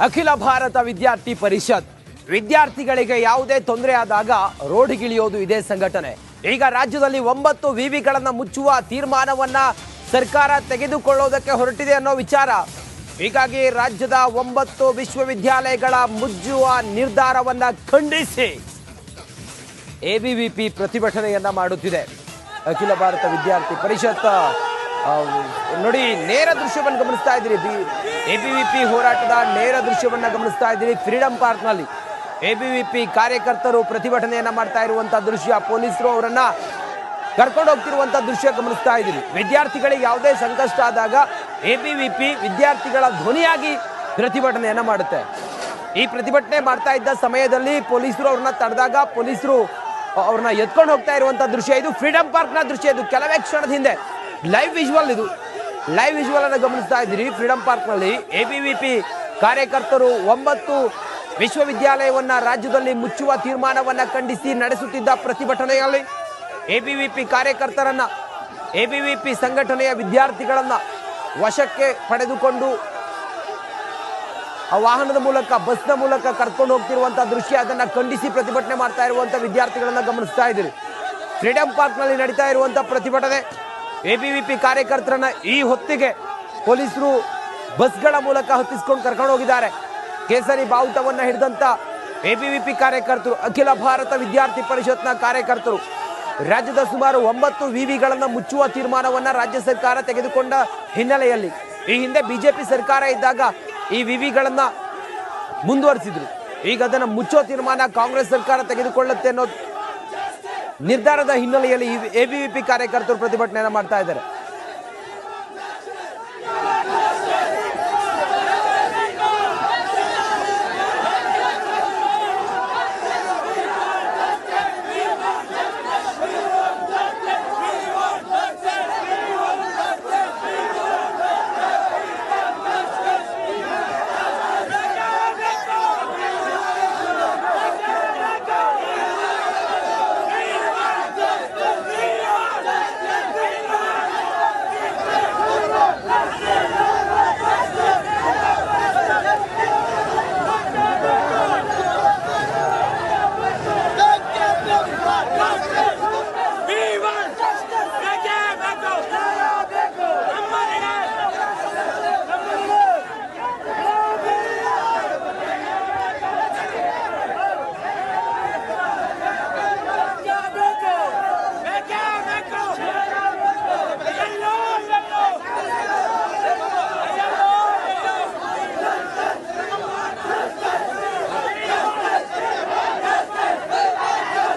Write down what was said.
ಅಖಿಲ ಭಾರತ ವಿದ್ಯಾರ್ಥಿ ಪರಿಷತ್. ವಿದ್ಯಾರ್ಥಿಗಳಿಗೆ ಯಾವುದೇ ತೊಂದರೆ ಆದಾಗ ರೋಡಿಗಿಳಿಯೋದು ಇದೇ ಸಂಘಟನೆ. ಈಗ ರಾಜ್ಯದಲ್ಲಿ ಒಂಬತ್ತು ವಿವಿಗಳನ್ನು ಮುಚ್ಚುವ ತೀರ್ಮಾನವನ್ನ ಸರ್ಕಾರ ತೆಗೆದುಕೊಳ್ಳೋದಕ್ಕೆ ಹೊರಟಿದೆ ಅನ್ನೋ ವಿಚಾರ. ಹೀಗಾಗಿ ರಾಜ್ಯದ ಒಂಬತ್ತು ವಿಶ್ವವಿದ್ಯಾಲಯಗಳ ಮುಚ್ಚುವ ನಿರ್ಧಾರವನ್ನ ಖಂಡಿಸಿ. ಎಬಿವಿಪಿ ಪ್ರತಿಭಟನೆಯನ್ನ ಮಾಡುತ್ತಿದೆ. ಅಖಿಲ ಭಾರತ ವಿದ್ಯಾರ್ಥಿ ಪರಿಷತ್. ನೋಡಿ, ನೇರ ದೃಶ್ಯವನ್ನು ಗಮನಿಸ್ತಾ ಇದ್ದೀರಿ. ಪಿ ಹೋರಾಟದ ನೇರ ದೃಶ್ಯವನ್ನು ಗಮನಿಸ್ತಾ ಇದ್ದೀರಿ. ಫ್ರೀಡಂ ಪಾರ್ಕ್ನಲ್ಲಿ ಎ ಬಿ ವಿ ಪಿ ಕಾರ್ಯಕರ್ತರು ಪ್ರತಿಭಟನೆಯನ್ನು ಮಾಡ್ತಾ ಇರುವಂಥ ದೃಶ್ಯ. ಪೊಲೀಸರು ಅವರನ್ನು ಕರ್ಕೊಂಡು ಹೋಗ್ತಿರುವಂಥ ದೃಶ್ಯ ಗಮನಿಸ್ತಾ ಇದ್ದೀರಿ. ವಿದ್ಯಾರ್ಥಿಗಳಿಗೆ ಯಾವುದೇ ಸಂಕಷ್ಟ ಆದಾಗ ಎ ಬಿ ವಿ ಪಿ ವಿದ್ಯಾರ್ಥಿಗಳ ಧ್ವನಿಯಾಗಿ ಪ್ರತಿಭಟನೆಯನ್ನು ಮಾಡುತ್ತೆ. ಈ ಪ್ರತಿಭಟನೆ ಮಾಡ್ತಾ ಇದ್ದ ಸಮಯದಲ್ಲಿ ಪೊಲೀಸರು ಅವ್ರನ್ನ ತಡೆದಾಗ ಪೊಲೀಸರು ಅವ್ರನ್ನ ಎತ್ಕೊಂಡು ಹೋಗ್ತಾ ಇರುವಂಥ ದೃಶ್ಯ. ಇದು ಫ್ರೀಡಂ ಪಾರ್ಕ್ನ ದೃಶ್ಯ. ಇದು ಕೆಲವೇ ಕ್ಷಣದ ಹಿಂದೆ ಲೈವ್ ವಿಜುವಲ್ ಇದು. ಲೈವ್ ವಿಜುವಲ್ ಅನ್ನು ಗಮನಿಸ್ತಾ ಇದ್ದೀರಿ. ಫ್ರೀಡಂ ಬಿ ನಲ್ಲಿ ಪಿ ಕಾರ್ಯಕರ್ತರು ಒಂಬತ್ತು ವಿಶ್ವವಿದ್ಯಾಲಯವನ್ನ ರಾಜ್ಯದಲ್ಲಿ ಮುಚ್ಚುವ ತೀರ್ಮಾನವನ್ನ ಖಂಡಿಸಿ ನಡೆಸುತ್ತಿದ್ದ ಪ್ರತಿಭಟನೆಯಲ್ಲಿ ಎಬಿವಿಪಿ ಕಾರ್ಯಕರ್ತರನ್ನ ಎಬಿವಿಪಿ ಸಂಘಟನೆಯ ವಿದ್ಯಾರ್ಥಿಗಳನ್ನ ವಶಕ್ಕೆ ಪಡೆದುಕೊಂಡು ಆ ವಾಹನದ ಮೂಲಕ, ಬಸ್ನ ಮೂಲಕ ಕರ್ಕೊಂಡು ಹೋಗ್ತಿರುವಂತ ದೃಶ್ಯ. ಅದನ್ನ ಖಂಡಿಸಿ ಪ್ರತಿಭಟನೆ ಮಾಡ್ತಾ ಇರುವಂಥ ವಿದ್ಯಾರ್ಥಿಗಳನ್ನ ಗಮನಿಸ್ತಾ ಇದ್ದೀರಿ. ಫ್ರೀಡಂ ಪಾರ್ಕ್ನಲ್ಲಿ ನಡೀತಾ ಇರುವಂತಹ ಪ್ರತಿಭಟನೆ. ಎಬಿವಿಪಿ ಕಾರ್ಯಕರ್ತರನ್ನ ಈ ಹೊತ್ತಿಗೆ ಪೊಲೀಸರು ಬಸ್ಗಳ ಮೂಲಕ ಹತ್ತಿಸ್ಕೊಂಡು ಕರ್ಕೊಂಡು ಹೋಗಿದ್ದಾರೆ. ಕೇಸರಿ ಬಾವುಟವನ್ನ ಹಿಡಿದಂತ ಪಿ ಕಾರ್ಯಕರ್ತರು, ಅಖಿಲ ಭಾರತ ವಿದ್ಯಾರ್ಥಿ ಪರಿಷತ್ನ ಕಾರ್ಯಕರ್ತರು, ರಾಜ್ಯದ ಸುಮಾರು ಒಂಬತ್ತು ವಿವಿಗಳನ್ನು ಮುಚ್ಚುವ ತೀರ್ಮಾನವನ್ನ ರಾಜ್ಯ ಸರ್ಕಾರ ತೆಗೆದುಕೊಂಡ ಹಿನ್ನೆಲೆಯಲ್ಲಿ ಈ ಹಿಂದೆ ಬಿಜೆಪಿ ಸರ್ಕಾರ ಇದ್ದಾಗ ಈ ವಿವಿಗಳನ್ನ ಮುಂದುವರಿಸಿದ್ರು. ಈಗ ಅದನ್ನು ಮುಚ್ಚೋ ತೀರ್ಮಾನ ಕಾಂಗ್ರೆಸ್ ಸರ್ಕಾರ ತೆಗೆದುಕೊಳ್ಳುತ್ತೆ ಅನ್ನೋ ನಿರ್ಧಾರದ ಹಿನ್ನೆಲೆಯಲ್ಲಿ ಎಬಿವಿಪಿ ಕಾರ್ಯಕರ್ತರು ಪ್ರತಿಭಟನೆಯನ್ನು ಮಾಡ್ತಾ ಇದ್ದಾರೆ.